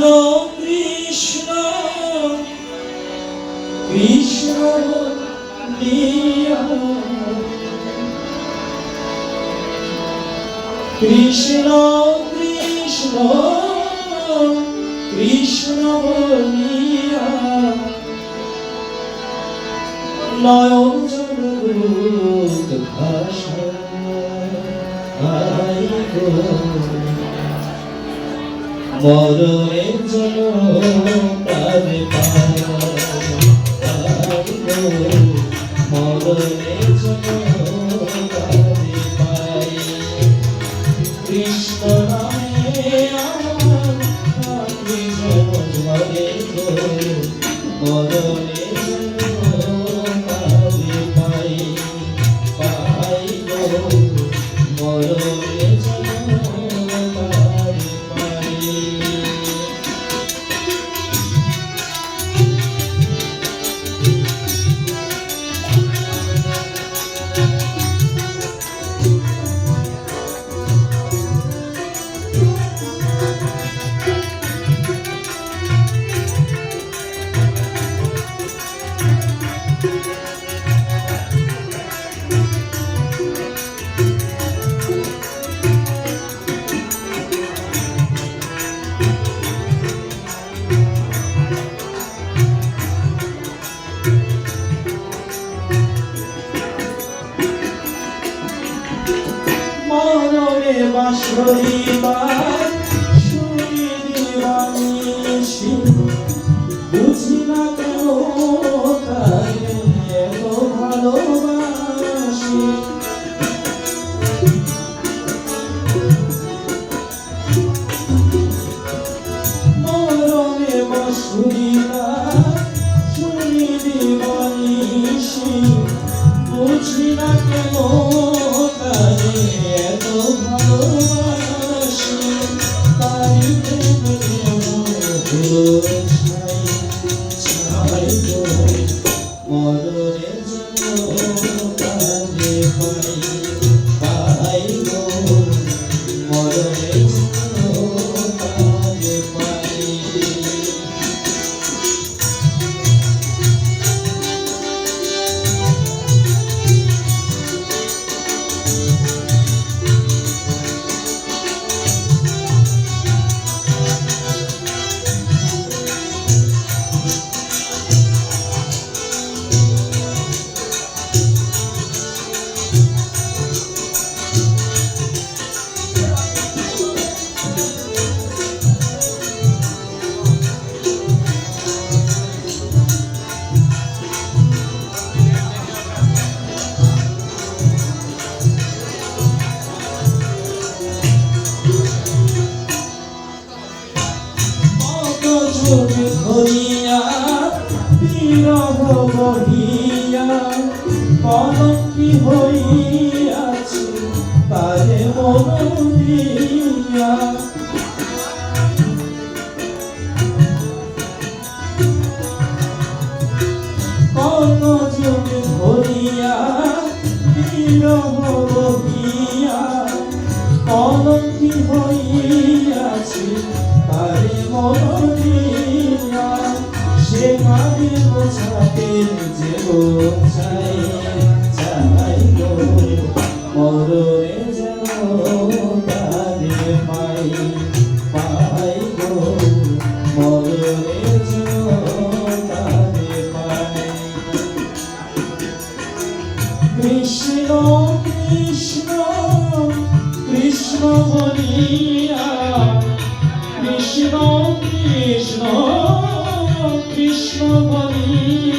কৃষ্ণ কৃষ্ণ কৃষ্ণ কৃষ্ণ কৃষ্ণ বলিয়া নয়ন জগৎ ভাষা আই গো। মরণের জন্য গো মরণের জন্য তারে পাই কৃষ্ণ নামে মরণের জন্য পাই পাই গো। বাঁশরি বাজ শুনি দিবানিশি বুঝি না কেন তারে এত ভালোবাসি মরণে বাঁশরি Yeah. বহিয়া কলঙ্কি হইয়াছে, তারে মন দিয়া। কত যুগ ধরিয়া বিরহ বহিয়া কলঙ্কি হইয়াছি, তারে মরিয়া কৃষ্ণ কৃষ্ণ কৃষ্ণ বলিয়া কৃষ্ণ কৃষ্ণ কৃষ্ণ বলিয়া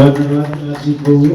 তারে পাই ধন্যবাদ রাজীব বাবু